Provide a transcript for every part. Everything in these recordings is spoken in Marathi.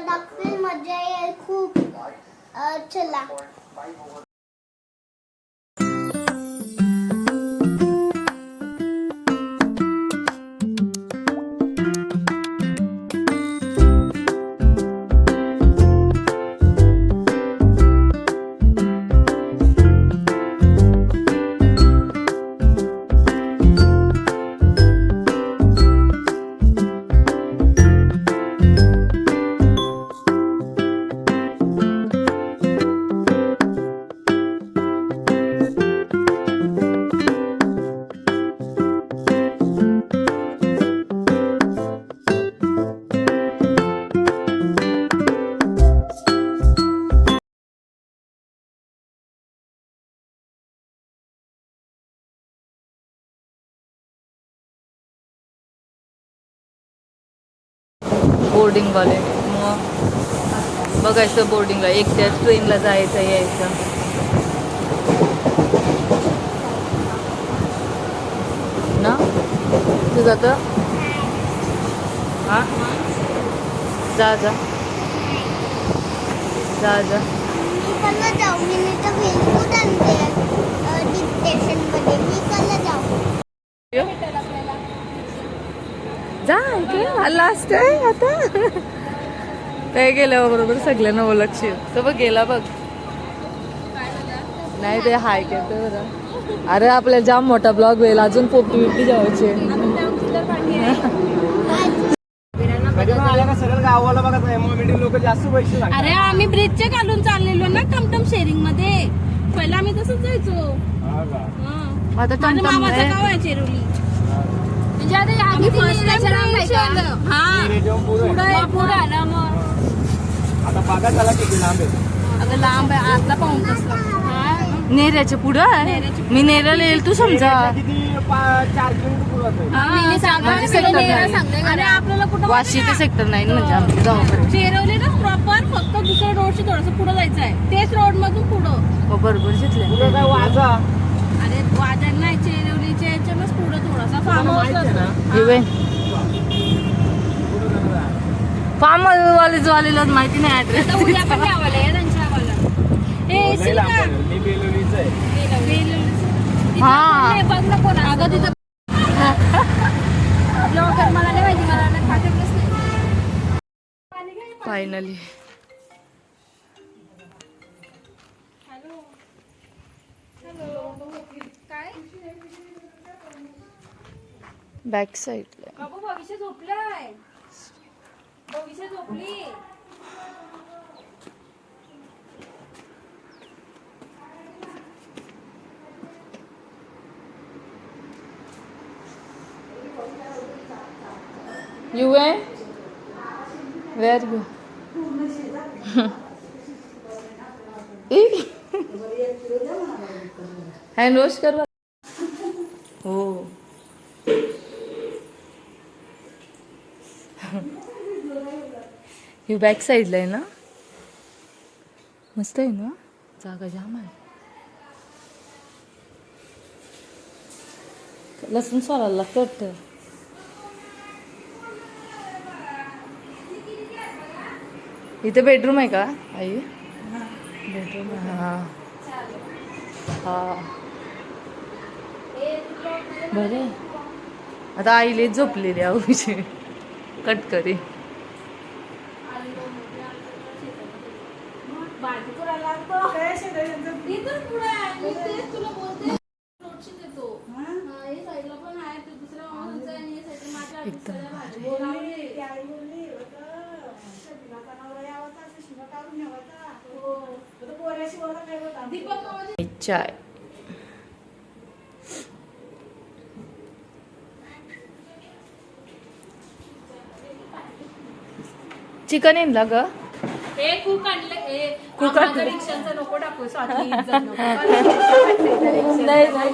दाखवेल मजा येईल खूप. अ, चला. बोर्डिंगवाले मग बघायचं बोर्डिंगला एक एकट्याच ट्रेनला जायचं यायचं. ना? तू जातं? हा? जा जा. जा जा. मी कल्ला जाऊ. मी नाही तर वेलकूट आणते. डिक्टेशनमध्ये मी कलर जाऊ लास्ट आहे आता. काय गेल्यावर बरोबर सगळ्यांना ओळखशील. तर बघ गेला बघ. नाही ते हाय करते बरं. अरे आपल्याला जाम मोठा ब्लॉग होईल. अजून पोपटी बिपटी सरळ गावाला बघत नाही. मग लोक जास्त पैसे अरे आम्ही ब्रिजच्या खालून चाललेलो ना टमटम शेअरिंगमध्ये. पहिला आम्ही तसंच जायचो. आता टमटम म्हणजे आता फर्स्ट जायचो. हा. पुढे आला मग आता बागा झाला किती लांब आहे अगं लांब आहे आतला पाहून कसला नेऱ्याच्या पुढं आहे? मी नेऱ्याला येईल तू समजा. किती पा- चार किलोमीटर पुरं आहे. sector नाही. अरे आपल्याला कुठं वाशी ते सेक्टर नाही ना म्हणजे आमच्या गावाकडे. चेरवली ना प्रॉपर फक्त दुसऱ्या रोडशी थोडस पुढे जायचं आहे तेच रोड मधून पुढं. हो बरोबर घेतले वाजा. अरे वाजर नाही चेरवलीच्या याच्यानंच पुढं थोडासा फार्म. फार्म वाले वालेला माहिती नाही ऍड्रेस उद्या पण गावाला आहे त्यांच्या गावाला हे लय येशील लांब का आहे. मी बेलोलीच आहे. हा. तिथं बघ ना कोण अगं तिथं लवकर मला नाही माहिती मला नाही पाठवलंच नाही. फायनली बॅक साईडला बाबू भविष्य झोपलाय भविष्य झोपली You went? Where you? Hand wash कर बरं. हो ही बॅक साईडला आहे ना? मस्त आहे ना? जागा जाम आहे. लसूण सोलायला लागतं वाटतं. इथे बेडरूम आहे का आई? बेडरूम हा. हा. बरे. आता आईले झोपलेली आऊची कटकरी इथून पुढे आहे. मी तेच तुला बोलते. रोडशीच येतो. हा, हे साईडला पण आहे. ते दुसऱ्या माणसाचं आहे आणि हे साईडला माझ्या एकदम दुसऱ्या भाजी. लावली. दीपक मामाची चाय चिकन येईल ग. हे कूक आणलं हे कूक. रिक्षाचं नको टाकू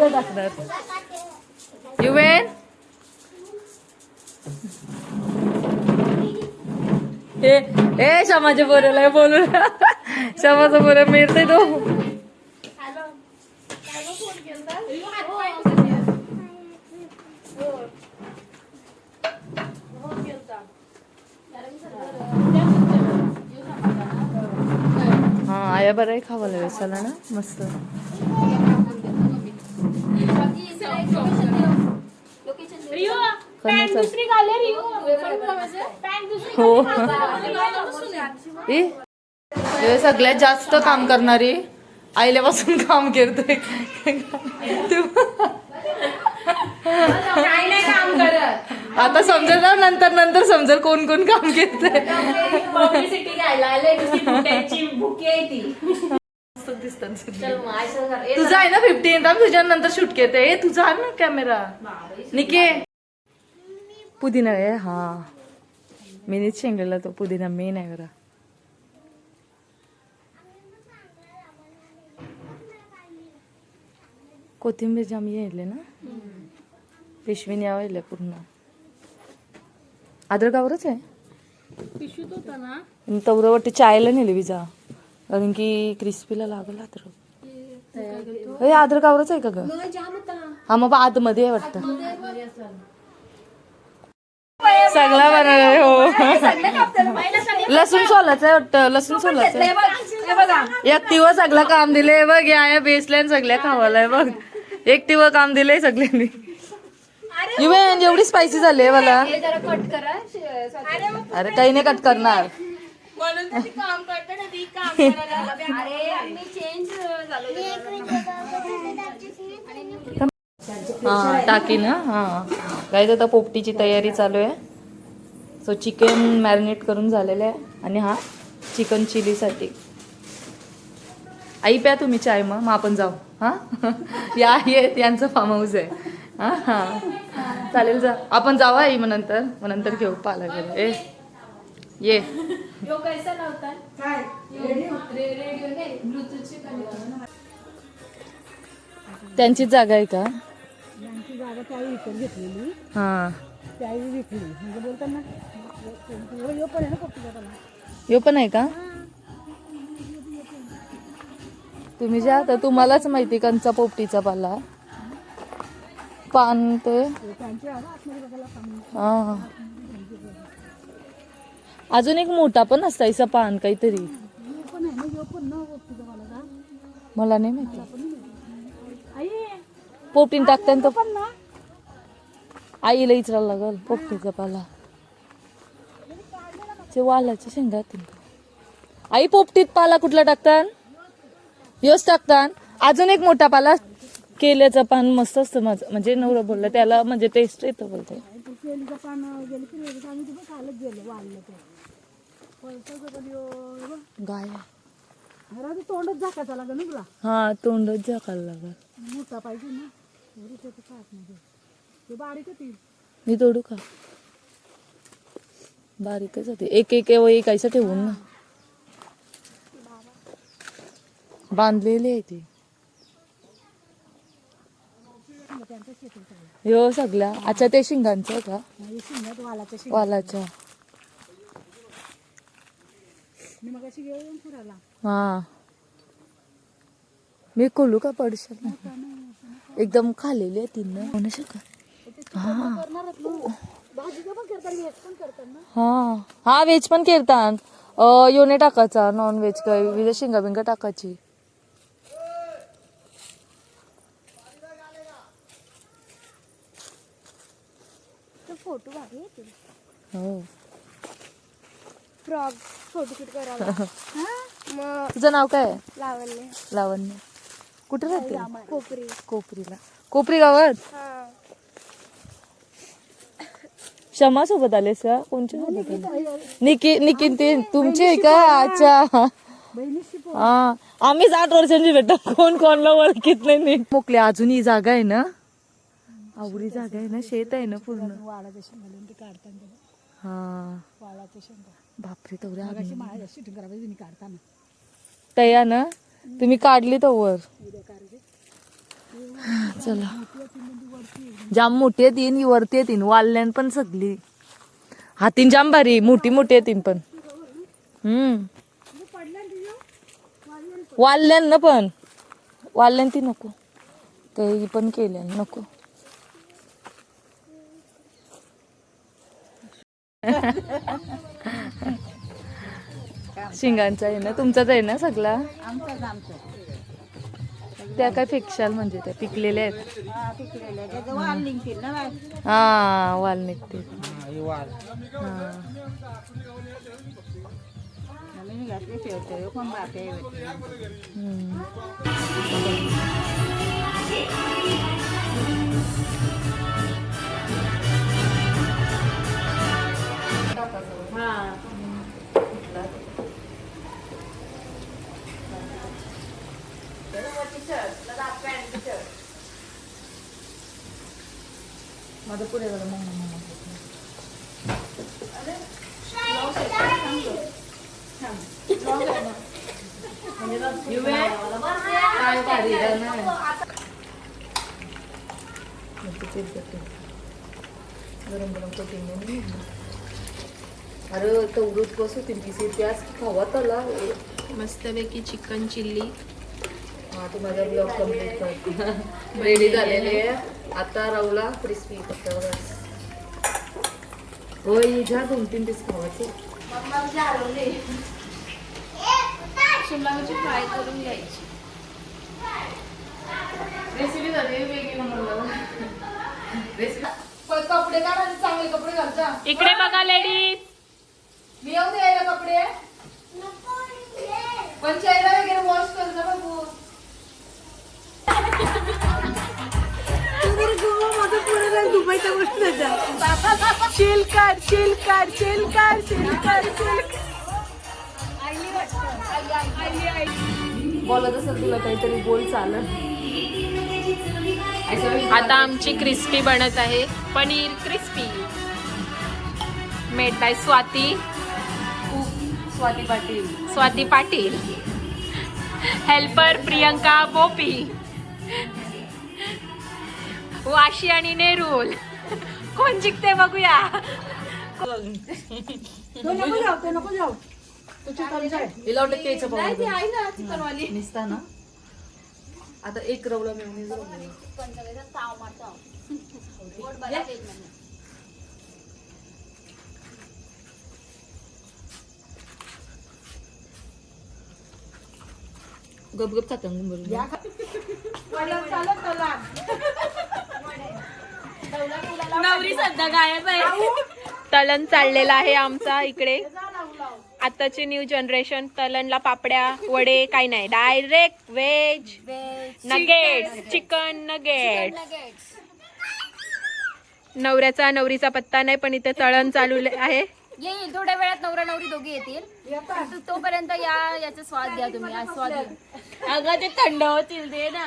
टाकणार. युवेन हे ए पोऱ्याला बोलू. शमाचा पोऱ्या मिळते तो. आया बरं आहे खावायला वेसाला ना मस्त. हे. सगळ्यात जास्त काम करणारी आईल्यापासून काम करते आता समजेल ना नंतर नंतर समजेल कोण कोण काम करते तुझा आहे ना फिफ्टीन तुझ्या नंतर शूट घेते तुझा आहे ना कॅमेरा निके. पुदिना आहे हा. मीनीच शेंगलेला तो पुदिना मेन आहे बरा. कोथिंबीर जाम येले ना? पिशवीने यावले पूर्ण. आदरकावरच आहे. पिशवीत होता ना? आणि तवरं वाटते चायला नेले विजा. कारण की क्रिस्पीला लागला अद्रक हे अद्रकावरच आहे का ग? हा मग आतमध्ये आहे वाटतं. सगळा बनवलाय हो. लसूण सोलाचं आहे वाटतं लसूण सोलाचं आहे. एकटीवर सगळं काम दिले बघ या बेसल्यान सगळ्या खावालाय बघ. एकटीवर काम दिलंय सगळ्यांनी. युवेन एवढी स्पायसी झाली मला. अरे काही नाही कट करणार. हा टाकी ना हा. काय आता पोपटीची तयारी चालू आहे. सो चिकन मॅरिनेट करून झालेलं आहे. आणि हा चिकन चिलीसाठी आई प्या तुम्ही चाय मग मग आपण जाऊ. हा? या आहेत यांचं फार्म हाऊस आहे. हा हा. चालेल जा. आपण जाऊ आई मग नंतर. मग नंतर घेऊ पाला गेलं ए ये. यो कैसा लावतात रेडिओ नाही ब्लूटूथची कनेक्ट त्यांचीच जागा आहे का? त्यांची जागा त्यावेळी विकत घेतलेली. हा. त्यावेळी विकली म्हणजे बोलताना यो पण आहे ना पप्पी यो पण आहे का? तुम्ही ज्या तर तुम्हालाच माहिती कंचा पोपटीचा पाला? पान ते. हा. अजून एक मोठा पण असतायचा पान काहीतरी. मला नाही माहिती. पोपटीन टाकताना तो पण आईला इचरायला लागल पोपटीचा पाला ते वालाचे शेंगा आई पोपटीत पाला कुठला टाकतान? योच टाकतान. अजून एक मोठा पाला केल्याचं पान मस्त असतं माझं. म्हणजे नवरा बोललं त्याला म्हणजे टेस्ट येतं बोलते. तू केलीचं पान गेलं की नाही आम्ही तिथं चालत गेलो वाढलं ते पैसा कधी यो गाय. अरे ते तोंडच झाकायचा लागेल ना तुला? हा तोंडच झाकायला लागल. मोठा पाहिजे ना. एवढी त्याचं काट नाही ते. बारीक ती मी तोडू का? बारीकच होते. एक एक एक ऐसा ठेवून ना. बांधलेली आहे ती. हो सगळ्या. अच्छा ते शिंगांचं आहे का शिंगात वालाच्या शिंग. वालाच्या. मी मग अशी घेऊन फिरायला. हा. मी खोलू का पडशाल? एकदम खालेली आहे तीन होऊ शकत हा. भाजीचं पण करतात हेच पण करतात ना? हा. हा व्हेज पण करतात. योने टाकायचा नॉन व्हेज काय? विविध शिंगा बिंगा टाकायची तो फोटो भारी येते हो फोटोशूट मग तुझं नाव काय आहे? लावले लावण्य. कुठे राहते? कोपरी. कोपरीला. कोपरी गावात? हा. क्षमा सोबत कोणच्या आले निकी निकीन ते तुमची आहे का? अच्छा. हा. आम्हीच आठ वर्षांची भेटा कोण कोणला ओळखीत नाही नीट मोकली अजून ही जागा आहे ना? आवडी जागा आहे ना? शेत आहे ना पूर्ण? वाळाच्या शेंगा ते काढताना हा. वाळाच्या शेंगा बापरे तेवढ्या शूटिंग तुम्ही काढताना तया ना? तुम्ही काढली तर वर चला. जाम मोठी आहे तीन वरती आहे तीन वाल्यान पण सगळी. हातीन जाम भारी. मोठी मोठी आहे तीन पण. हम्म. वाल्यान ना पण. वाल्यान ती नको. ते पण केल्या नको. शिंगांचा आहे ना तुमचाच आहे ना सगळा? आमचंच आमचं. त्या काय फेक्षाल म्हणजे त्या? पिकलेल्या आहेत? हा पिकलेलं आहे त्याचं वाल निघतील ना बाय हा वाल निघते हा, हे वाल. हा. नवीन घातले शेवटे. पण बाकी हम्म. पुढे जाते. गरम गरम कटिंग अरे तेवढंच बस होती पिसे त्याच खावा त्याला मस्तपैकी चिकन चिल्ली तू माझा ब्लॉग कंप्लीट कर रेडी झालेले आहे. आता राहूला क्रिस्पी होय ज्या दोन तीन पीस खावायचे. शिमला मिरची फ्राय करून घ्यायची. रेसिपी झाली वेगळी म्हणलं रेसिपी कपडे काढा चांगले कपडे घालता इकडे बघा लेडीज मी येऊ द्यायला कपडे. पण चेहरा वगैरे वॉश कर ना बघू दुबईच्या गोष्ट चिल कर चिल कर चिल कर चिल कर चिल बोलत असेल तुला काहीतरी बोल चालत. आता आमची क्रिस्पी बनत आहे paneer crispy. Made by Swati. Swati Patil. Swati Patil. Helper Priyanka Bopi. Vashi आणि नेरुल. कोण जिंकते बघूया. तो नको जाऊ तो नको जाऊ. तो चिकन जाय हिला वाटतं केचप आवडतं. आहे ना चिकनवाली. निसता ना. आता एक रवला मेवणीज गप गप खाता गुंबरून चालत चला नवरी सध्या गायब आहे. तलन चाललेला आहे आमचा इकडे. आताची न्यू जनरेशन तलनला पापड्या वडे काही नाही. Direct veg nugget chicken nugget नवऱ्याचा नवरीचा पत्ता नाही पण इथे तळण चालू आहे. येईल थोड्या वेळात नवरा नवरी दोघी येतील. तो- तोपर्यंत या याचा स्वाद घ्या तुम्ही स्वाद अगं ते थंड होतील दे ना.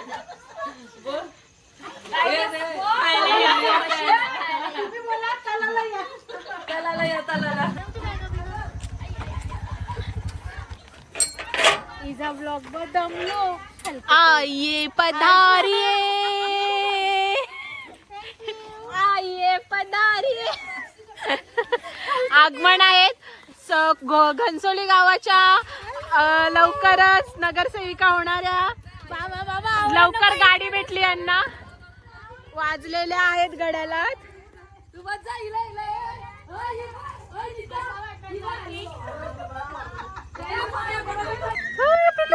गरम आहे रियांश आइए पधारिए। आइए पधारिए। आगमन आहेत घनसोली गावाच्या लवकरच नगरसेविका होणाऱ्या. लवकर गाडी भेटली यांना. वाजलेल्या आहेत गड्याला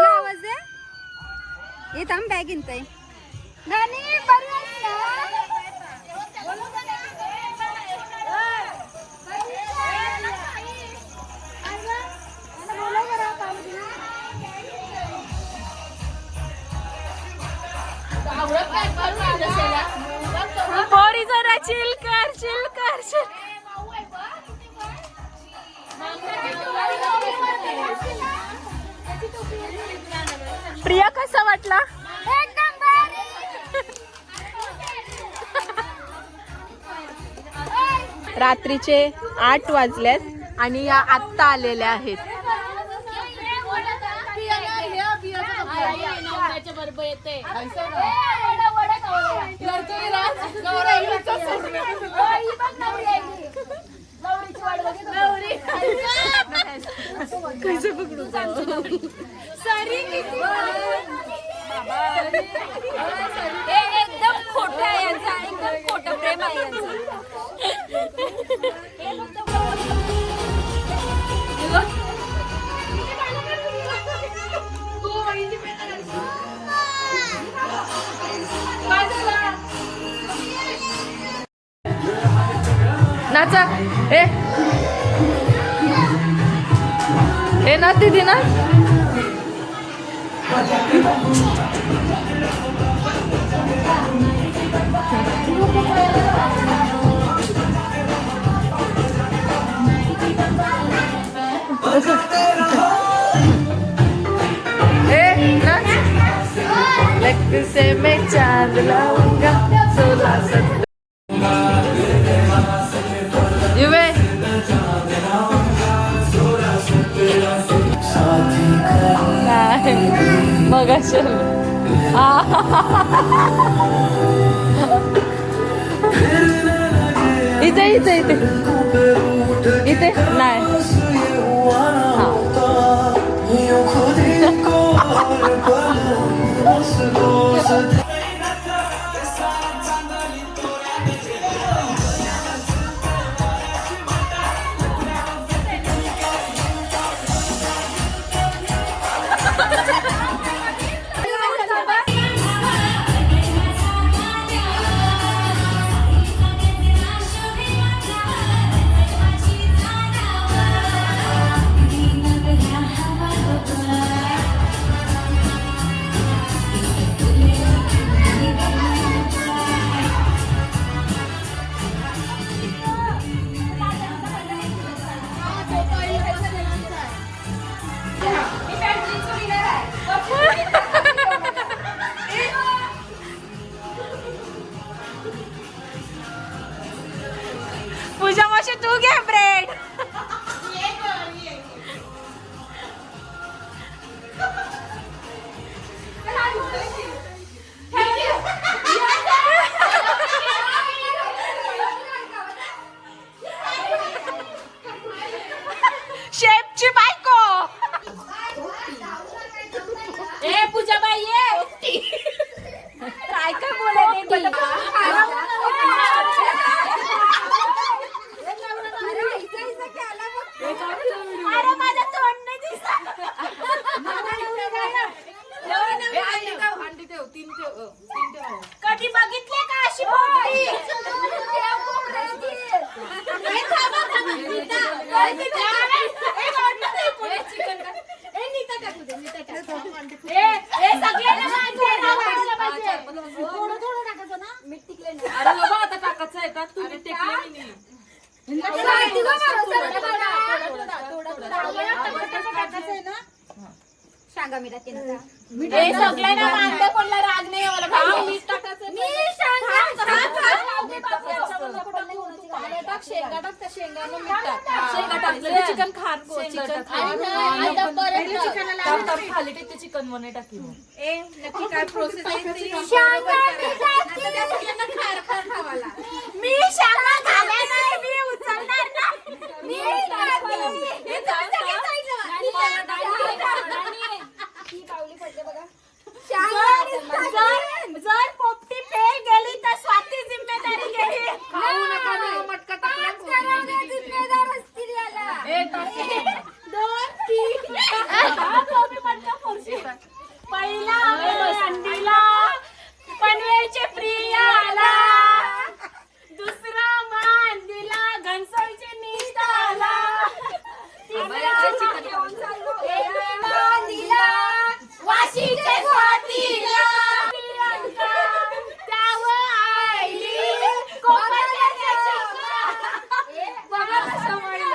आवाज दे. येत आम बॅग इंतय गाणी बरी पोरी जरा चिल कर चिल कर चिल प्रिया कसा वाटला? रात्रीचे आठ वाजल्यात आणि या आत्ता आलेल्या आहेत. बरोबर येते. एकदम खोट आहे यांचा एकदम खोट प्रेम आहे यांचं नाचा ए ए ना दीदी ना ए नाच लग से मैं चांद लाऊंगा ए, सगळ्यांना मानते कोणाला राग नाही यायला पाहिजे. मी सांगा. शेंगा टाक त्या शेंगानं मीठ टाक शेंगा टाकलं चिकन खार चिकन आता परत टाक टाक खाली ते चिकनमध्ये टाकी ए नक्की काय प्रोसेस आहे ती? मी शाळा झाल्या नाही मी उचलणार ना मी टाकली. हे तुमच्या काय जर- जर- जर पोपटी फेल गेली तर स्वाती जिम्मेदारी गेली दोन तीन. पहिला अंडीला पनवेलचे प्रिया आला दुसरा मान दिला घनसोळीचे नीता आला तिसरा एक मान दिला वाशीचे स्वातीला प्रियंका त्यावर आईली कोकणाच्या चिमणा. बघा कसं म्हणलं.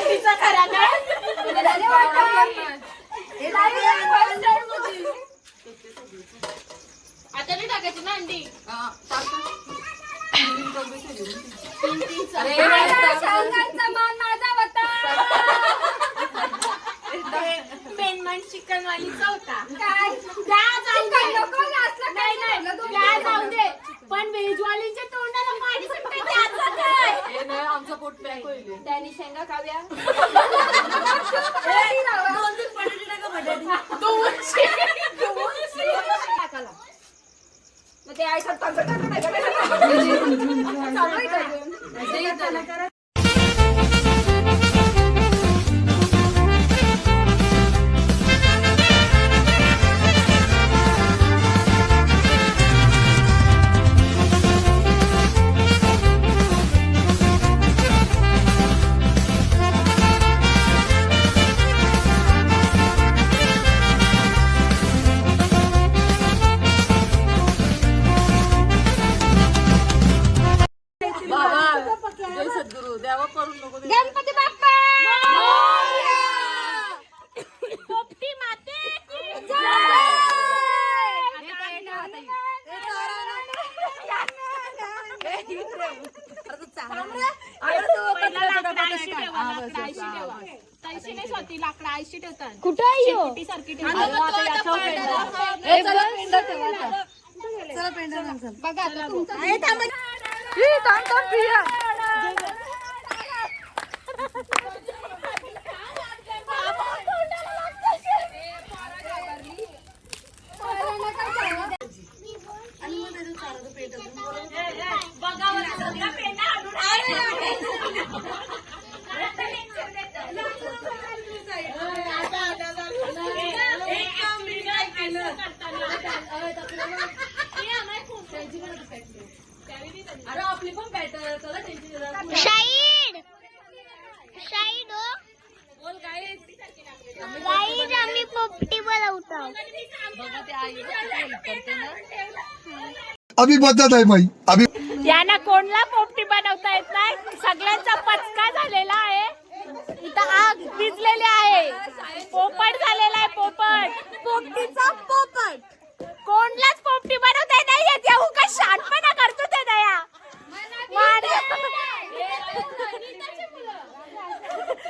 तिचा मला काय आता नाही टाकायची ना अंडी पेनमेंट चिकन वालीचा होता त्या जाऊ दे. नाही, नाही, त्या जाऊ दे. पण व्हेजवालीच्या तोंडाला पाणी सुटतंय त्याचं आमचा पोट पॅक होईल त्यानी शेंगा खाव्या मग स्वती लाकडं आयशी ठेवतात. कुठं सारखी ए, चला पेंडा ठेवा आता. बघा आता तुमचं. ई, थांब, थांब, प्रिया. शाहीड शाहीड हो गाईड आम्ही पोपटी बनवतो अभी बदत आहे माई अभी यांना कोणला पोपटी बनवता येत नाही? सगळ्यांचा पचका झालेला आहे. इथं आग विजलेली आहे. पोपट झालेला आहे पोपट. पोपटीचा पोपट. कोणलाच पोपटी बनवता नाही येत येऊ का शांतपणा करतो ते दया.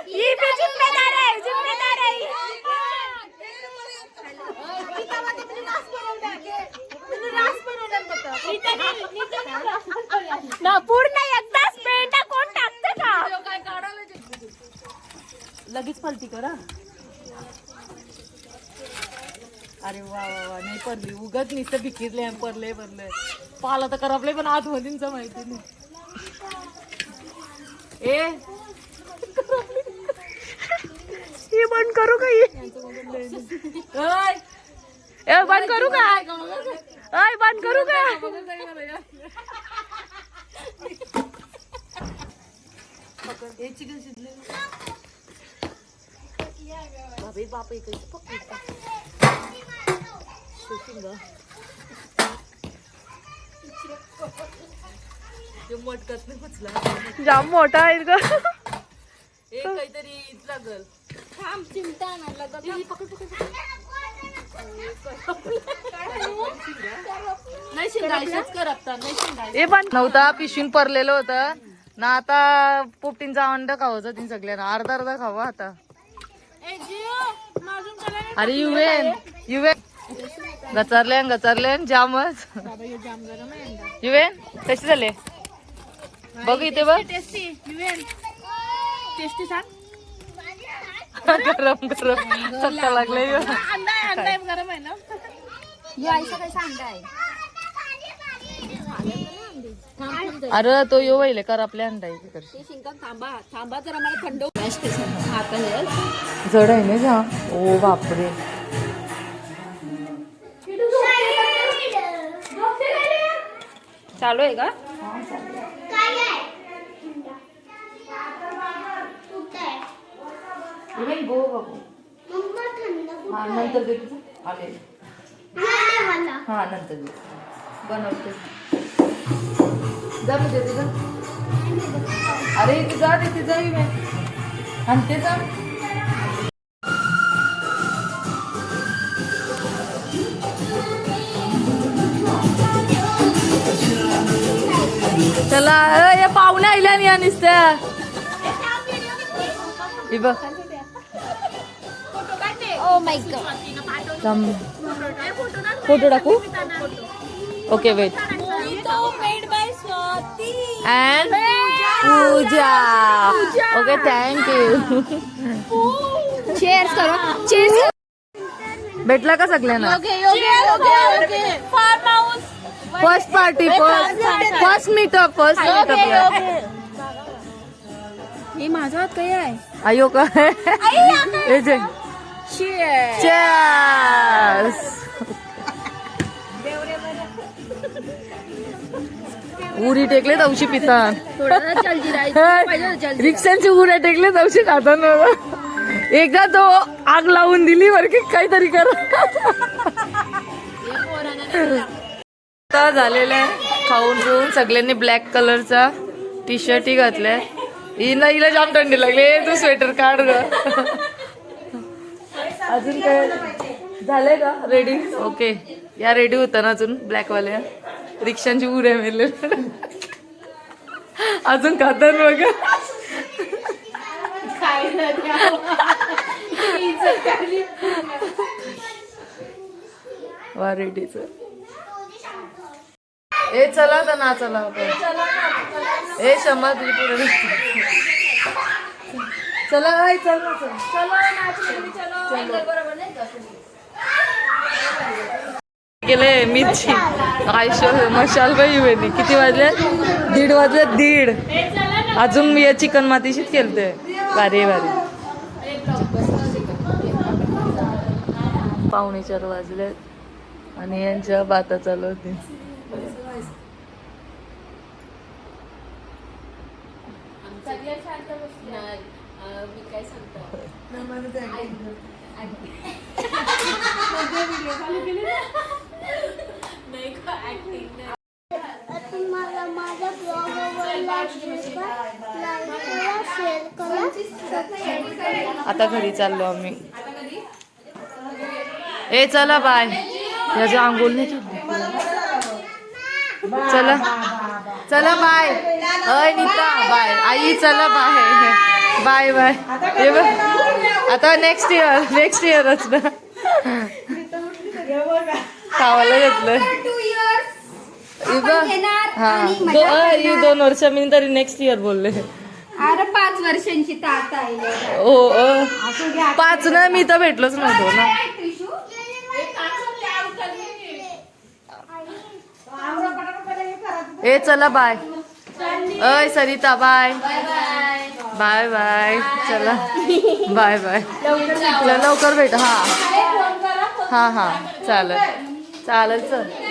ही जिम्मेदार आहे जिम्मेदार आहे. ना पूर्ण एकदाच पेंडा कोण टाकते का? लगेच पलटी करा अरे वा वा वा नाही पडली उगत नुसतं भिकीरले पडले पडले पाला तर करपले पण आत मधींच माहिती नाही. ए हे बंद करू का हे? ए बंद करू का? अय बंद करू का? बापे जाम मोठा आहे काहीतरी इथला गल नाही शिंगायचंच कर आता नाही शिंगायचं हे पण नव्हता पिशवीन परलेलं होतं. ना आता पोपटींचा अंड खावायचं तीन सगळ्यांना. अर्धा अर्धा खावा आता. अरे युवेन युवेन गचारले गचारले जामच. युवेन कसे झाले? बघ इथे बघ. टेस्टी सांग. गरम गरम. चटका लागले अंडा आहे अंडा आहे गरम आहे ना? अरे तो यो वहिले कर आपल्या अंडा थांबा थांबा जरा मला थंड जड आहे ना जा. ओ बापरे. चालू आहे का काय आहे कुठं आहे? गो बाबू. हा नंतर दे तुझं. आले. नाही हा नंतर दे. बनवते. जा मी देते जा अरे तू जा देते जा मी. आणि ते जा. चला अ, या पाहुणे आयल्या या नुसत्या. बघ. माय गॉड थांब. फोटो टाकू? Okay wait and Puja okay thank you cheers करू. चेअर्स भेटला का सगळ्यांना? First party first first meetup first meetup हे माझा हात काही आहे? आयो का? जे Cheers. उरी टेकले तवशी पिता रिक्षांची उऱ्या टेकले तवशी खाताना एकदा तो आग लावून दिली बर की काहीतरी कर. झालेलं आहे खाऊन पिऊन. सगळ्यांनी ब्लॅक कलरचा टी शर्टही घातलाय. हिला हिला जाम थंडी लागली. तू स्वेटर काढ ग. अजून काय झालंय का? Ready okay. या रेडी होता ना अजून ब्लॅक वाल्या रिक्षांची उड्या मेले अजून खातात बघा. वा रेडीच ए चला तर ना चला ए शंभर तुझी पुढे चला चल. ना चल. केले मिरची. आयशो मशाल बाई वेणी. किती वाजले? दीड वाजले दीड. अजून मी या चिकन मातीशीच केलते. भारी भारी पावणे चार वाजले आणि यांच्या बाता चालू होती. तुम्हाला माझ्या आता घरी चाललो आम्ही. ए चला बाय. याचं आंघोळ नाही चला. चला बाय. अय नीता. बाय. आई चला बाय. Bye bye. हे आता नेक्स्ट इयर नेक्स्ट इयरच ना. खावायला घेतलं हे. हा ही दोन वर्ष मी तरी नेक्स्ट इयर बोलले. अरे पाच वर्षांची तात आहे. ओ ओ. पाच ना मी तर भेटलोच नव्हतो ना. ए चला बाय अय सरिता बाय बाय बाय. चला. Bye bye. लवकर भेट. हा. हा हा. चालेल. चालेल चल.